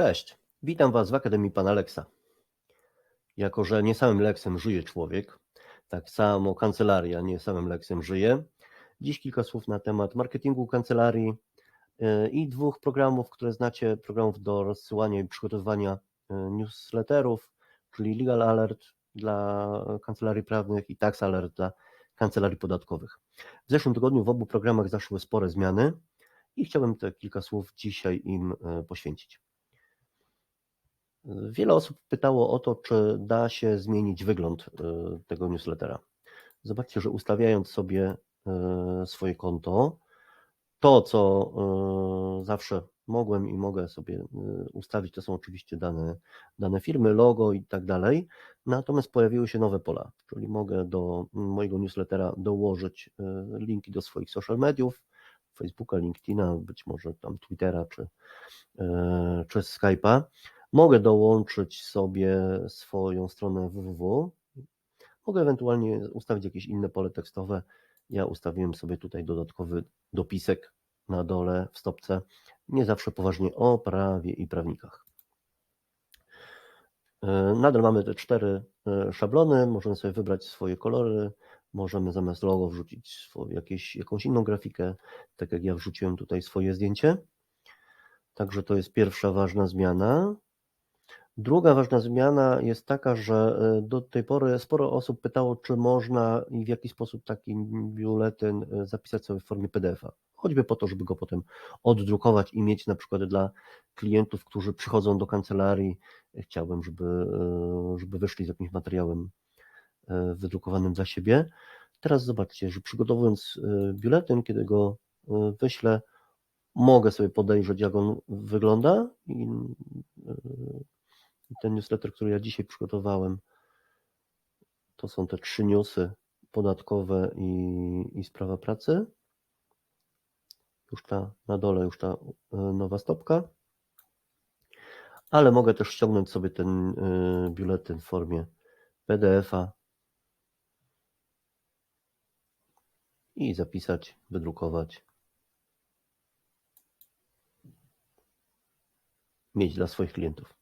Cześć, witam Was w Akademii Pana Leksa. Jako, że nie samym Leksem żyje człowiek, tak samo kancelaria nie samym Leksem żyje. Dziś kilka słów na temat marketingu kancelarii yy, i dwóch programów, które znacie, programów do rozsyłania i przygotowywania yy, newsletterów, czyli Legal Alert dla kancelarii prawnych i Tax Alert dla kancelarii podatkowych. W zeszłym tygodniu w obu programach zaszły spore zmiany i chciałbym te kilka słów dzisiaj im yy, poświęcić. Wiele osób pytało o to, czy da się zmienić wygląd y, tego newslettera. Zobaczcie, że ustawiając sobie y, swoje konto, to co y, zawsze mogłem i mogę sobie ustawić, to są oczywiście dane, dane firmy, logo i tak dalej. Natomiast pojawiły się nowe pola, czyli mogę do mojego newslettera dołożyć linki do swoich social mediów, Facebooka, LinkedIna, być może tam Twittera czy, czy Skype'a. Mogę dołączyć sobie swoją stronę www. Mogę ewentualnie ustawić jakieś inne pole tekstowe. Ja ustawiłem sobie tutaj dodatkowy dopisek na dole w stopce. Nie zawsze poważnie o prawie i prawnikach. Nadal mamy te cztery szablony. Możemy sobie wybrać swoje kolory. Możemy zamiast logo wrzucić swoje, jakieś, jakąś inną grafikę, tak jak ja wrzuciłem tutaj swoje zdjęcie. Także to jest pierwsza ważna zmiana. Druga ważna zmiana jest taka, że e, do tej pory sporo osób pytało, czy można i w jaki sposób taki biuletyn e, zapisać sobie w formie PDF-a. Choćby po to, żeby go potem oddrukować i mieć na przykład dla klientów, którzy przychodzą do kancelarii. Chciałbym, żeby, e, żeby wyszli z jakimś materiałem wydrukowanym za siebie. Teraz zobaczcie, że przygotowując biuletyn, kiedy go wyślę, mogę sobie podejrzeć, jak on wygląda i ten newsletter, który ja dzisiaj przygotowałem, to są te trzy newsy podatkowe i, i sprawa pracy. Już ta na dole, już ta e, nowa stopka. Ale mogę też ściągnąć sobie ten e, biuletyn w formie PDF-a i zapisać, wydrukować. Mieć dla swoich klientów.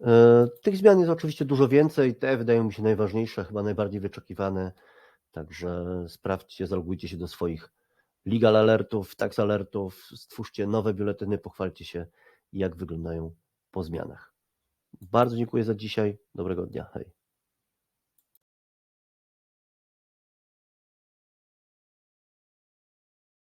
E, tych zmian jest oczywiście dużo więcej. Te wydają mi się najważniejsze, chyba najbardziej wyczekiwane. Także sprawdźcie, zalogujcie się do swoich legal alertów, tax alertów, stwórzcie nowe biuletyny, pochwalcie się, jak wyglądają po zmianach. Bardzo dziękuję za dzisiaj. Dobrego dnia. Hej.